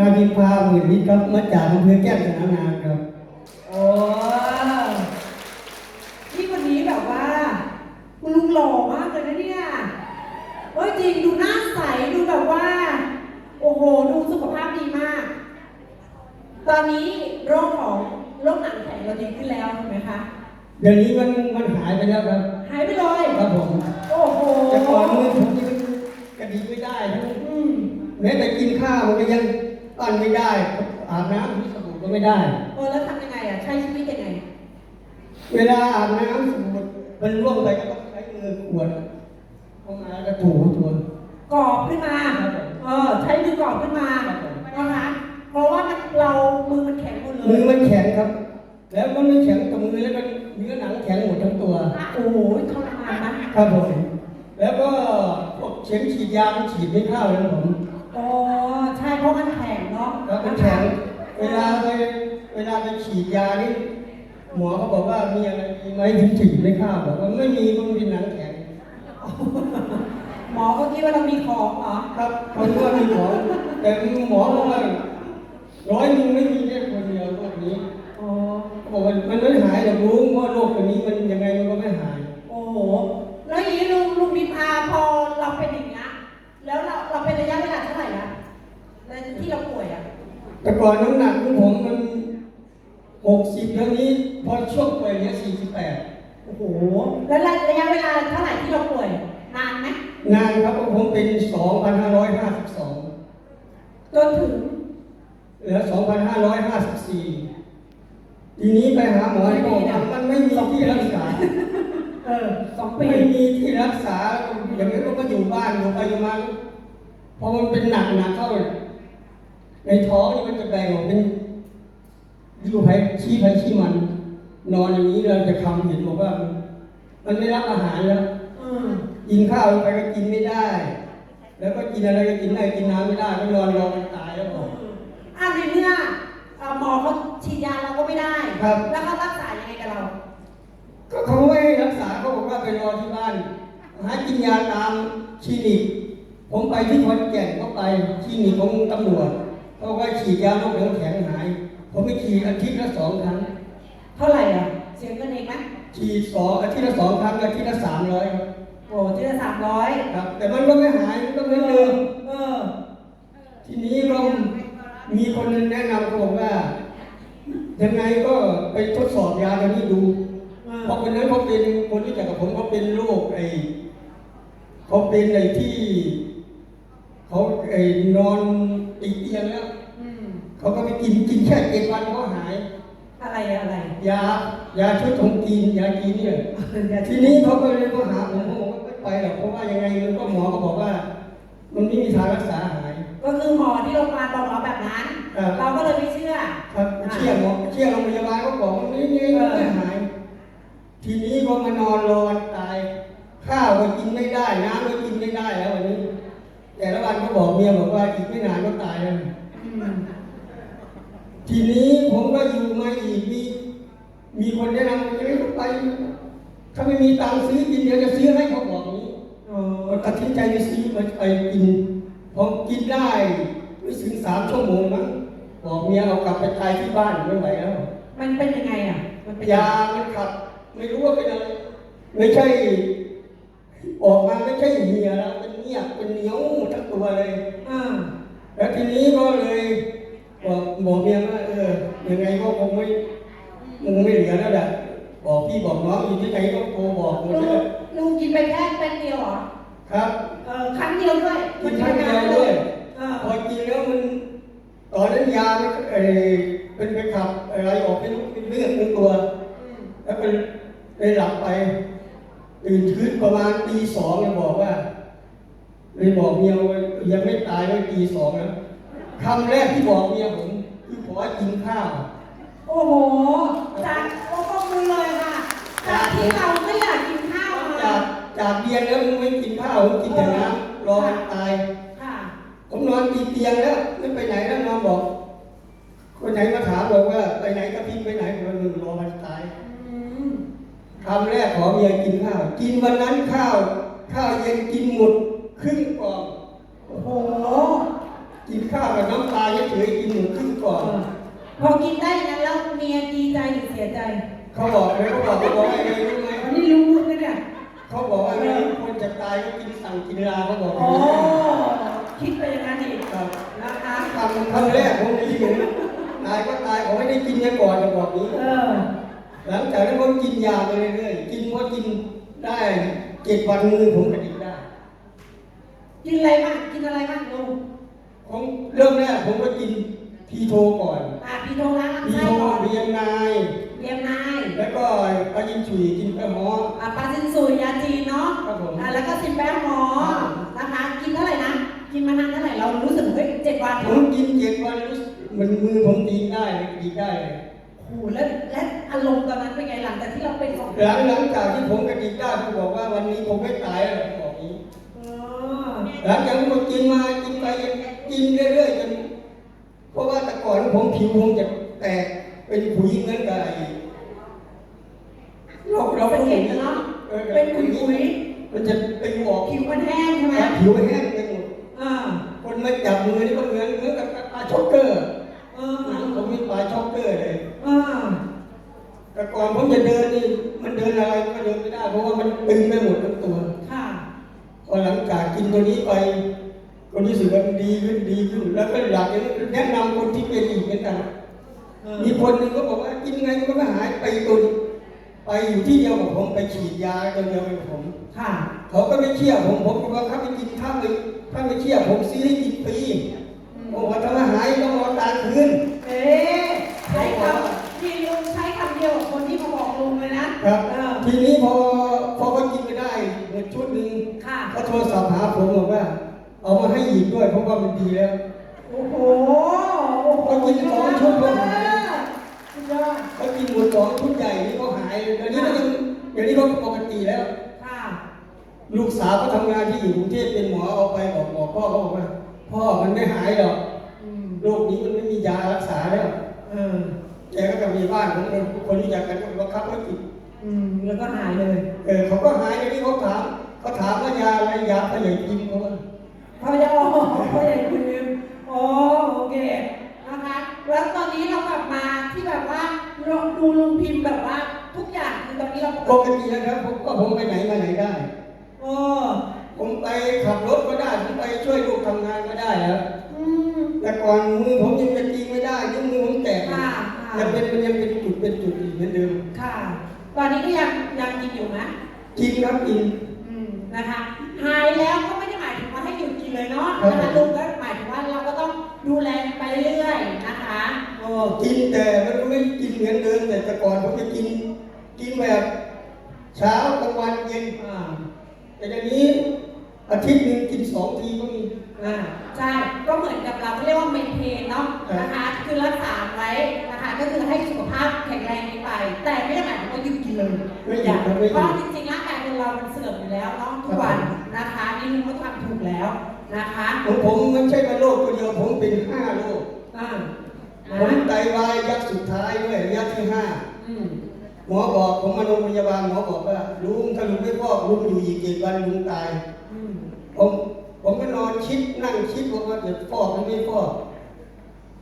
นาวินพาหมื่นนิดครับมาจากอำเภอแก้มสนามนาครับ โอ้พี่คนนี้แบบว่าคุณลุงหล่อมากเลยนะเนี่ยเฮ้ยจริงดูหน้าใสดูแบบว่า โอ้โห ดูสุขภาพดีมาก ตอนนี้โรคของโรคหนังแข็งเราดีขึ้นแล้วถูกไหมคะเดี๋ยวนี้มันมันหายไปแล้วครับ หายไปเลยครับผม โอ้โหแต่ก่อนมือผมยังกระดิกไม่ได้นะอืมแม้แต่กินข้าวมันก็ยัง ปั้นไม่ได้อาบน้ำที่สบู่ก็ไม่ได้เออแล้วทำยังไงอะใช้ชีวิตยังไง เวลาอาบน้ำสบู่มันร่วงไปก็ต้องใช้มือขวดเอามาแล้วก็ถูตัวกรอบขึ้นมาครับผมเออ ใช้มือกรอบขึ้นมาครับผมนะคะเพราะว่ามันเรามือมันแข็งหมดเลยมือมันแข็งครับ แล้วมันไม่แข็งกับมือแล้วก็เนื้อหนังแข็งหมดทั้งตัว โอ้โหทรมานนะครับผม แล้วก็พวกเข็มฉีดยามันฉีดไม่เข้าแล้วผม อ๋อใช่เพราะมันแข็งเนาะแล้วมันแข็งเวลาไปเวลาไปฉีดยานี่หมอเขาบอกว่ามีอะไรมีไหมถึงฉีดไม่เข้าบอกว่าไม่มีมันเป็นหนังแข็งหมอก็คิดว่าเรามีของเหรอครับเขาคิดว่ามีหมอแต่หมอบอกว่าร้อยหนึงไม่มีแค่คนเดียวโรคนี้อ๋อเขาบอกว่ามันไม่หายหรอกรู้ว่าโรคตัวนี้มันยังไงมันก็ไม่หาย แต่ก่อนน้ำหนักของผมมันหกสิบแล้วนี้พอช่วงป่วยเนี้ยสี่สิบแปดโอ้โห แล้วระยะเวลาเท่าไหร่ที่เราป่วย นานไหมนานครับเพราะผมเป็นสองพันห้าร้อยห้าสิบสองจนถึงเหลือสองพันห้าร้อยห้าสิบสี่ทีนี้ไปหาหมอที่บอกว่ามันไม่มีที่รักษา เออสองปีไม่มีที่รักษา อย่างนี้ก็มาอยู่บ้านอยู่ไปอยู่มาพอมันเป็นหนักหนักเข้า ในท้องนี่มันจะแบ่งออกเป็นอยู่ไผชี้ไผชี้มัน นอนอย่างนี้เราจะคำเห็นบอกว่า มันไม่รับอาหารแล้วอืมกินข้าวลงไปก็กินไม่ได้ แล้วก็กินอะไรก็กินได้กินน้ำไม่ได้ก็นอนรอมันตายแล้วบอกอะในเมื่อเอ่อหมอเขาฉีดยาเราก็ไม่ได้ครับแล้วเขารักษายังไงกับเรา ก็เขาไม่ให้รักษาเขาบอกว่าไปรอที่บ้าน หากินยาตามคลินิก ผมไปที่ขอนแก่นก็ไปคลินิกของตำรวจ เขาก็ฉีดยาลดน้ำแข็งหาย ผมไปฉีดอาทิตย์ละสองครั้ง เท่าไหร่อะ เสียเงินเองไหมฉีดสองอาทิตย์ละสองครั้งอาทิตย์ละสามร้อยครับโอ้ที่ละสามร้อยครับ แต่มันก็ไม่หายมันก็เหมือนเดิมเออ ทีนี้ก็มีคนแนะนำเขาบอกว่า ยังไงก็ไปทดสอบยาตัวนี้ดูเออเพราะคนนั้นเขาเป็นคนที่จักกับผมเขาเป็นโรคไอ้เขาเป็นไอ้ที่ เขาไอ้นอนติดเตียงแล้วอืมเขาก็ไปกินกินแค่เจ็ดวันเขาหาย อะไรอะไรยายาชุดของจีนยาจีนเนี่ยทีนี้เขาก็เลยมาหาผมผมบอกว่าไม่ไปหรอกเพราะว่ายังไงมันก็หมอก็บอกว่า มันไม่มีทางรักษาหาย ก็คือหมอที่โรงพยาบาลบอกเราแบบนั้นครับเราก็เลยไม่เชื่อ ครับเชี่ยหมอเชี่ยโรงพยาบาลก็บอกว่าไม่ไม่ไม่ไม่หาย ทีนี้ก็มานอนรอวันตาย ข้าวก็กินไม่ได้น้ำก็กินไม่ได้แล้ววันนี้ แต่ละวันก็บอกเมียบอกว่าอีกไม่นานก็ตายแล้วอืมทีนี้ผมก็อยู่มาอีกมีมีคนแนะนำว่าจะไม่ต้องไปถ้าไม่มีตังค์ซื้อกินเดี๋ยวจะซื้อให้เขาบอกอย่างนี้อ๋อก็ตัดสินใจไปซื้อมาไปกินพอกินได้ไม่ถึงสามชั่วโมงมั้งบอกเมียเอากลับไปตายที่บ้านไม่ไหวแล้วมันเป็นยังไงอะ มันเป็นยามันขัด ไม่รู้ว่าเป็นอะไรไม่ใช่ออกมาไม่ใช่เหี่ยแล้ว เป็นเงียบเป็นเหนียวทั้งตัวเลยอ่าแล้วทีนี้ก็เลยบอกบอกเมียว่าเออยังไงก็คงไม่คงไม่เหลือแล้วแหละบอกพี่บอกน้องอยู่ที่ไหนก็โทรบอกหมดลุงเลยลุงกินไปแค่เป็นเดียวเหรอครับเออครั้งเดียวด้วยกินครั้งเดียวด้วยเออพอกินแล้วมันตอนนั้นยามันเออเป็นไปขับอะไรออกไม่รู้เป็นเลือดเป็นตัว อืมแล้วเป็นไปหลับไปตื่นขึ้นประมาณตีสองเลยบอกว่า เลยบอกเมียว่ายังไม่ตายเลยตีสองแล้วคำแรกที่บอกเมียผมคือขอให้กินข้าว โอ้โห จากโอ้ก็มือเลยค่ะ จากที่เราไม่อยากกินข้าวมาจากจากเรียนแล้วมึงไม่กินข้าวมึงกินแต่น้ำรอมันตายค่ะผมนอนตีเตียงแล้วไม่ไปไหนแล้วนอนบอก คนไหนมาถามบอกว่าไปไหนก็พี่ไปไหนผมว่ามึงรอมันตายอืมคำแรกขอเมียกินข้าว กินวันนั้นข้าว ข้าวเย็นกินหมด ครึ่งกล่องโอ้โหกกินข้าวกับน้ำปลาเฉยๆกินหมูครึ่งก่อนพอกินได้อย่างนั้นแล้วเมียดีใจหรือเสียใจ เขาบอกเลยเขาบอกเขาบอกว่าไงรู้ไหมอันนี้รู้นะเนี่ย เขาบอกว่าไม่คนจะตายก็กินสั่งกินลาเขาบอกโอ้ คิดไปอย่างนั้นอีกครับนะคะคำคำแรกผมได้ยินตายก็ตายเขาไม่ได้กินกันก่อนจะบอกนี้เออหลังจากนั้นผมกินยาไปเรื่อยๆกินว่ากินได้เจ็ดวันมือผมกระดิ กได้กินอะไรบ้างกินอะไรบ้างลุงผมเริ่มแรกผมก็กินพีโทก่อนอะพี่โทรล้างพีลำไส้โทก่อนเรียงนายเรียงนายแล้วก็ปลายินฉุยกินไปหมอ อะปลาซินสูยาจีนเนาะครับผมอะแล้วก็ซินแป้งหมอนะคะกินเท่าไหร่นะกินมานานเท่าไหร่เรารู้สึกเฮ้ยเจ็ดวันผเนาะมกินเจ็ดวันรู้สึกมันมือผมดีได้เลยดีได้เลยโอ้โหแล้วและอารมณ์ตอนนั้นเป็นไงหลังจากที่เราเป็นสองหลังหลังจากที่ผมกระดิกได้ผมบอกว่าวันนี้ผมไม่ตายแล้วผมบอกนี้เออ หลังจากนั้นผมกินมากินไปกินเรื่อยๆจนเพราะว่าแต่ก่อนผมผิวผมจะแตกเป็นผุยเหมือนกับไอ้เราเราเป็นก็เห็เห็นนเนาะออเป็นขุยมันจะเป็นออกๆผิวมันแห้งใช่ไหมผิวแห้งไปหมดอ่าคนมาจับมือนี่ก็เหมือนเหมือนกับปลาช็อกเกอร์เอหนังอผมมีปลาช็อกเกอร์เลยอ่าแต่ก่อนผมจะเดินนี่มันเดินอะไรมันก็เดินไม่ได้เพราะว่ามันตึงไปหมดทั้งตัว ค่ะ พอหลังจา กกินตัวนี้ไปก็รู้สึกว่ามันดีขึ้นดีขึ้นแล้วก็อยากจะแนะนำคนที่เป็นอีกเหมือนกันเออมีคนหนึ่งก็บอกว่ากินไงก็ไม่หายไปตัวนี้ไปอยู่ที่เดียวกับผมไปฉีดยาตัวเดียวกับผมค่ะเขาก็ไม่เชื่อผมผมก็บอกถ้าไม่กินถ้าไม่ถ้าไม่เชื่อผมซื้อให้กินฟรีบอกว่าถ้าไม่หายต้องรอตายคืนเอ๊ะใช้คำที่ลุงใช้คำเดียวกับคนที่มาบอกลุงเลยนะครับเออทีนี้พอพอเขากินไม่ได้หมดชุดหนึ่งค่ะเขาโทรศัพท์หาผมบอกว่า เอามาให้อีกด้วยเพราะว่ามันดีแล้ว โอ้โหโอ้โหเขากินสองชุดก็หายสุดยอดเขากินหมดสองชุดใหญ่นี่ก็หายเลยเดี๋ยวนี้ก็ยังเดี๋ยวนี้ก็ปกติแล้ว ค่ะ ลูกสาวก็ทำงานที่อยู่กรุงเทพเป็นหมอเอาไปบอกหมอพ่อเขาบอกว่าพ่อมันไม่หายหรอกอืม โรคนี้มันไม่มียารักษาแล้วเออ แกก็จะมีบ้านของคนคนรู้จักกันก็บังคับให้กินอืม แล้วก็หายเลย เออเขาก็หายเดี๋ยวนี้เขาถาม เขาถามว่ายาอะไรยาขยายพิมพ์เขาว่าพอจะออกพอจะคืนโอ้โอเคนะคะ แล้วตอนนี้เรากลับมาที่แบบว่าเราดูลุงพิมพ์แบบว่า ทุกอย่างคือตอนนี้เราปกติแล้วครับผมก็ผมไปไหนมาไหนได้โอ้ผมไปขับรถก็ได้ผมไปช่วยลูกทำงานก็ได้แล้วอืมแต่ก่อนมือผมยังจะตีไม่ได้นิ้วมือผมแตกค่ะยังเป็นมันยังเป็นจุดเป็นจุดอีกเหมือนเดิมค่ะ ตอนนี้ก็ยังยังกินอยู่นะกินครับกินอืม นะคะ หายแล้วก็ไม่ได้หมายถึงว่าให้หยุดกินเลยเนาะครับนะคะลุงก็หมายถึงว่าเราก็ต้องดูแลไปเรื่อยๆนะคะโอ้กินแต่มันก็ไม่กินเหมือนเดิมแต่แต่ก่อนผมจะกิน กินแบบเช้ากลางวันเย็นอ่าแต่เดี๋ยวนี้อาทิตย์หนึ่งกินสองทีก็มีอ่าใช่ก็เหมือนกับเราเรียกว่าเมนเทนเนาะนะคะ คือรักษาไว้นะคะก็คือให้สุขภาพแข็งแรงนี้ไป แต่ไม่ได้หมายถึงว่าหยุดกินเลยไม่หยุดครับไม่หเพยุราะดจริงๆร่างกายคน เรามันเสื่อมอยู่แล้วเนาะทุกวันนะคะนี่ลุงก็ทำถูกแล้วนะคะของผมไม่ใช่ว่าโรคตัวเดียวผมเป็นห้าโรคอ่านะผมไตวายยักษ์สุดท้ายด้วยระยะที่ห้าอืมหมอบอกผมมาโรงพยาบาลหมอบอกว่าลุงถ้าลุงไม่ฟอกลุงอยู่อีกเจ็ดวันลุงตายอืมผมผมก็นอนคิดนั่งคิดว่าว่าจะฟอกหรือไม่ฟอก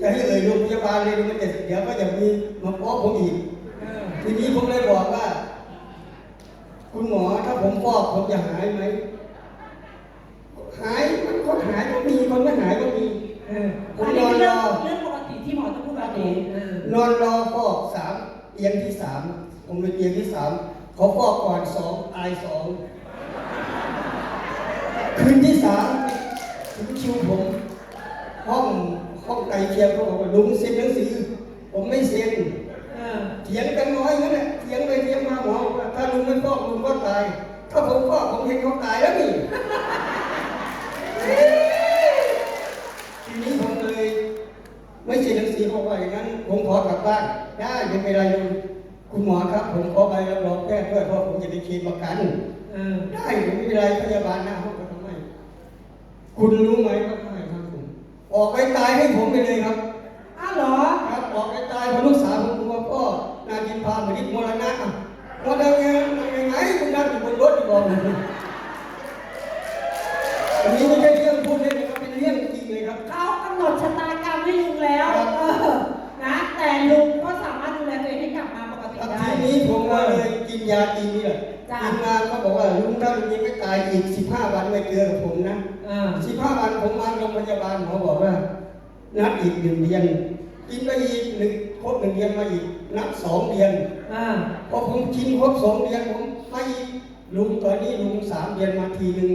จะให้เอ่ยโรงพยาบาลเลยมันจะเดี๋ยวก็จะมีมาฟ้องผมอีกเออทีนี้ผมเลยบอกว่า คุณหมอถ้าผมฟอกผมจะหายไหมหายมันคนหายก็มีคนไม่หายก็มีเออผอัมนนนี้อนเป็นรเรื่องอเรื่องปกติที่หมอต้องพูดแบบนี้เออนอนรอฟอกสามเตียงที่สามผมเป็นเตียงที่สามเขาฟอกก่อนสองตายสองคืนที่สามถึงคิวผม ห้องห้องไกลเคียงเขาบอกว่าลุงเซ็นหนังสือผมไม่เซ็น เออเถียงกันน้อยนั่นแหละเถียงไปเถียงมาหมอบอกว่าถ้าลุงไม่ฟอกลุงก็ตาย ถ้าผมฟอกผมเห็นเขาตายแล้วนี่ทีนี้ผมเลยไม่เซ็นหนังสือบอกว่าอย่างนั้น ผมขอกลับบ้านได้ไม่เป็นไรลุงคุณหมอครับ ผมขอใบรับรองแพทย์ด้วยเพราะผมจะได้เคลมประกันเออได้ไม่เป็นไรพยาบาลหน้าห้องก็ทำไมคุณรู้ไหมว่าทำไมครับผม ออกไปตายให้ผมไปเลยครับอ้าวเหรอครับออกไปตายเพราะลูกสาวผมกลัวพ่อ นากินพาไปกินมรณะก็ได้ไงยังไงมึงนั่งอยู่บนรถอยู่ก่อนอันนี้ไม่ใช่เรื่องพูดเล่นนะครับเป็นเรื่องจริงเลยครับเขากำหนดชะตากรรมให้ลุงแล้วนะแต่ลุงก็สามารถดูแลตัวเองให้กลับมาปกติได้ทีนี้ผมก็เลยกินยาตีนเนี่ยกินมาเขาบอกว่าลุงถ้าลุงนี้ไม่ตายอีกสิบห้าวันไม่เจอกับผมนะสิบห้าวันผมมาโรงพยาบาลหมอบอกว่านัดอีกหนึ่งเดือนกินไปอีกหนึ่ง ครบหนึ่งเดือนมาอีกนับสองเดือนอ่าพอผมกินครบสองเดือนผมมาอีกลุงตอนนี้ลุงสามเดือนมาทีหนึ่ง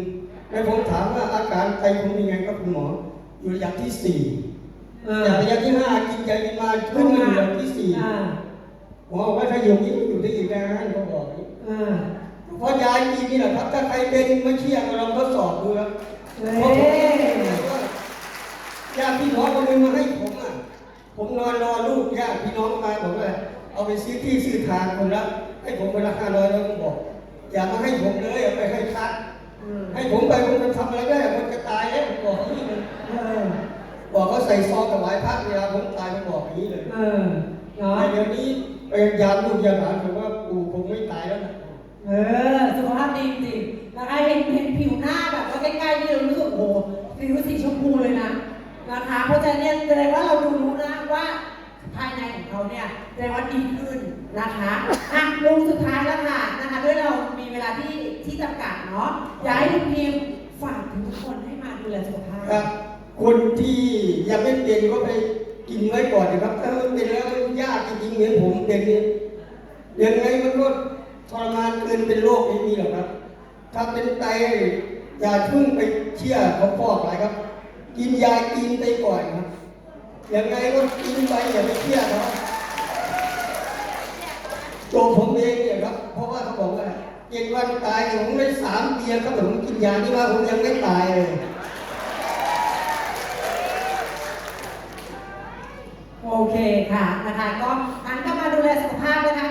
แล้วผมถามว่าอาการไตผมเป็นไงครับคุณหมอ อยู่ระยะที่สี่อ่าจากระยะที่ห้ากินใจกินมาขึ้นมาระยะที่สี่อ่าหมอบอกว่าถ้าอยู่นี้อยู่ได้อีกนานเขาบอกอย่างนี้อ่าเพราะยายกินนี่แหละครับถ้าใครเป็นไม่เชื่อก็ลองทดสอบดูครับเฮ้เพราะผมญาติพี่น้องคนหนึงมาให้ผมอะผมนอนรอลูกญา ติพี่น้องมาบอกว่าเอาไปซื้อที่ซื้อทางคนละให้ผมคนละห้าร้อยแล้วผมบอก อย่ามาให้ผมเลยเอาไปให้คัดอืมให้ผมไปผมจะทำอะไรได้ผมจะตายแล้วผมบอกอย่างนี้เลยเออบอกเขาใส่ซองถวายพระเวลาผมตายผมบอกอย่างนี้เลยเออเนาะแต่เดี๋ยวนี้ไปยามลูกยามหลานผมว่าปู่ผมไม่ตายแล้วนะเออสุขภาพดีจริงๆนะคะเห็นเห็นผิวหน้าแบบว่าใกล้ๆนี่เรารู้สึกโอ้โหผิวสีชมพูเลยนะนะคะเพราะฉะนั้นเนี่ยแสดงว่าเราดูรู้นะว่า ภายในของเขาเนี่ยแสดงว่าดีขึ้นนะคะอะลุงสุดท้ายแล้วค่ะนะคะด้วยเรามีเวลาที่ที่จำกัดเนาะอยากให้ลุงพิมพ์ฝากถึงทุกคนให้มาดูแลสุขภาพครับ คนที่ยังไม่เป็นก็ไปกินไว้ก่อนนะครับ ถ้ามันเป็นแล้วมันยากจริงๆเหมือนผมเป็นเนี่ยยังไงมันก็ทรมานเกินเป็นโรคไม่มีหรอกครับ ถ้าเป็นไตอย่าเพิ่งไปเชื่อเขาฟอกอะไรครับ กินยากินไปก่อนครับ ยังไงก็กินไปอย่าไปเชื่อเนาตัวผมเองเนี่ยครับ เพราะว่าเขาบอกว่าเจ็ดวันตายผมได้สามเดือนครับผมกินยาที่ว่าผมยังไม่ตายเลยโอเคค่ะนะคะก็งั้นก็มาดูแลสุขภาพนะคะ